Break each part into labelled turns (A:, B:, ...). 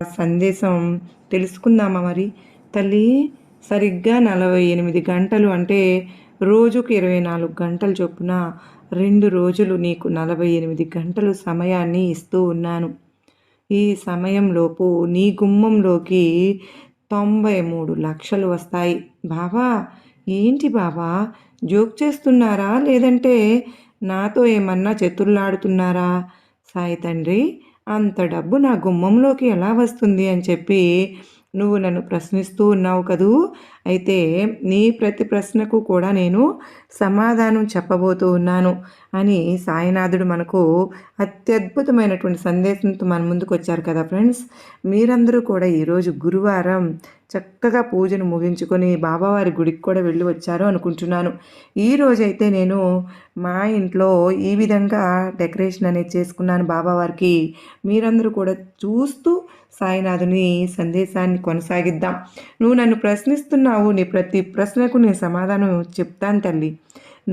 A: సందేశం తెలుసుకుందామా మరి? తల్లి సరిగ్గా నలభై ఎనిమిది గంటలు అంటే రోజుకు ఇరవై నాలుగు గంటలు చొప్పున రెండు రోజులు నీకు నలభై ఎనిమిది గంటలు సమయాన్ని ఇస్తూ ఉన్నాను. ఈ సమయంలోపు నీ గుమ్మంలోకి తొంభై మూడు లక్షలు వస్తాయి. బాబా ఏంటి బాబా జోక్ చేస్తున్నారా? లేదంటే నాతో ఏమన్నా చతుర్లాడుతున్నారా సాయి తండ్రి అంత డబ్బు నా గుమ్మంలోకి ఎలా వస్తుంది అని చెప్పి నువ్వు నన్ను ప్రశ్నిస్తూ ఉన్నావు కదూ? అయితే నీ ప్రతి ప్రశ్నకు కూడా నేను సమాధానం చెప్పబోతూ ఉన్నాను అని సాయినాథుడు మనకు అత్యద్భుతమైనటువంటి సందేశంతో మన ముందుకు వచ్చారు కదా ఫ్రెండ్స్. మీరందరూ కూడా ఈరోజు గురువారం చక్కగా పూజను ముగించుకొని బాబావారి గుడికి కూడా వెళ్ళి వచ్చారు అనుకుంటున్నాను. ఈ రోజైతే నేను మా ఇంట్లో ఈ విధంగా డెకరేషన్ అనేది చేసుకున్నాను బాబావారికి. మీరందరూ కూడా చూస్తూ సాయినాథుని సందేశాన్ని కొనసాగిద్దాం. నువ్వు నన్ను ప్రశ్నిస్తున్నావు నీ ప్రతి ప్రశ్నకు నేను సమాధానం చెప్తాను తల్లి.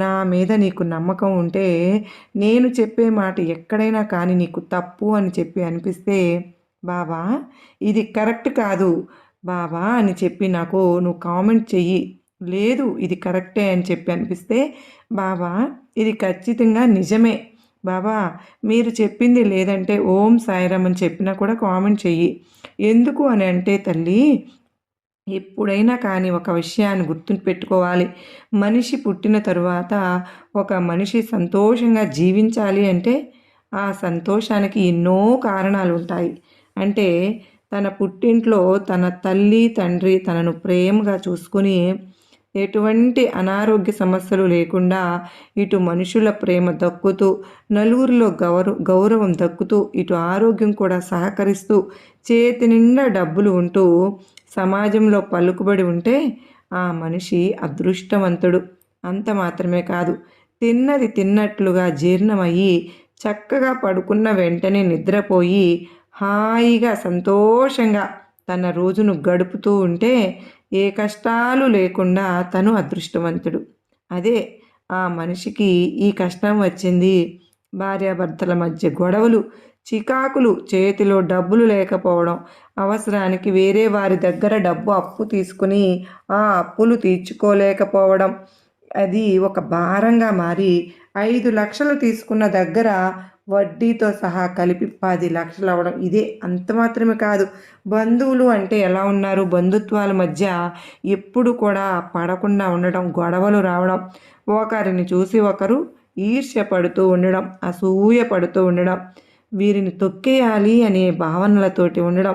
A: నా మీద నీకు నమ్మకం ఉంటే నేను చెప్పే మాట ఎక్కడైనా కానీ నీకు తప్పు అని చెప్పి అనిపిస్తే బాబా ఇది కరెక్ట్ కాదు. బాబా అని చెప్పి నాకు నువ్వు కామెంట్ చెయ్యి. లేదు ఇది కరెక్టే అని చెప్పి అనిపిస్తే బాబా ఇది ఖచ్చితంగా నిజమే. బాబా మీరు చెప్పింది లేదంటే ఓం సాయిరామ్ అని చెప్పినా కూడా కామెంట్ చెయ్యి. ఎందుకు అని అంటే తల్లి ఎప్పుడైనా కానీ ఒక విషయాన్ని గుర్తు పెట్టుకోవాలి. మనిషి పుట్టిన తరువాత ఒక మనిషి సంతోషంగా జీవించాలి అంటే ఆ సంతోషానికి ఎన్నో కారణాలు ఉంటాయి. అంటే తన పుట్టింట్లో తన తల్లి తండ్రి తనను ప్రేమగా చూసుకుని ఎటువంటి అనారోగ్య సమస్యలు లేకుండా ఇటు మనుషుల ప్రేమ దక్కుతూ నలుగురిలో గౌరవ గౌరవం దక్కుతూ ఇటు ఆరోగ్యం కూడా సహకరిస్తూ చేతి నిండా డబ్బులు ఉంటూ సమాజంలో పలుకుబడి ఉంటే ఆ మనిషి అదృష్టవంతుడు. అంత మాత్రమే కాదు తిన్నది తిన్నట్లుగా జీర్ణమయ్యి చక్కగా పడుకున్న వెంటనే నిద్రపోయి హాయిగా సంతోషంగా తన రోజును గడుపుతూ ఉంటే ఏ కష్టాలు లేకుండా తను అదృష్టవంతుడు. అదే ఆ మనిషికి ఈ కష్టం వచ్చింది. భార్యాభర్తల మధ్య గొడవలు చికాకులు చేతిలో డబ్బులు లేకపోవడం అవసరానికి వేరే వారి దగ్గర డబ్బు అప్పు తీసుకుని ఆ అప్పులు తీర్చుకోలేకపోవడం అది ఒక భారంగా మారి ఐదు లక్షలు తీసుకున్న దగ్గర వడ్డీతో సహా కలిపి పది లక్షలు అవ్వడం ఇదే అంత మాత్రమే కాదు. బంధువులు అంటే ఎలా ఉన్నారు? బంధుత్వాల మధ్య ఎప్పుడు కూడా పడకుండా ఉండడం గొడవలు రావడం ఒకరిని చూసి ఒకరు ఈర్ష్య పడుతూ ఉండడం అసూయ పడుతూ ఉండడం వీరిని తొక్కేయాలి అనే భావనలతోటి ఉండడం.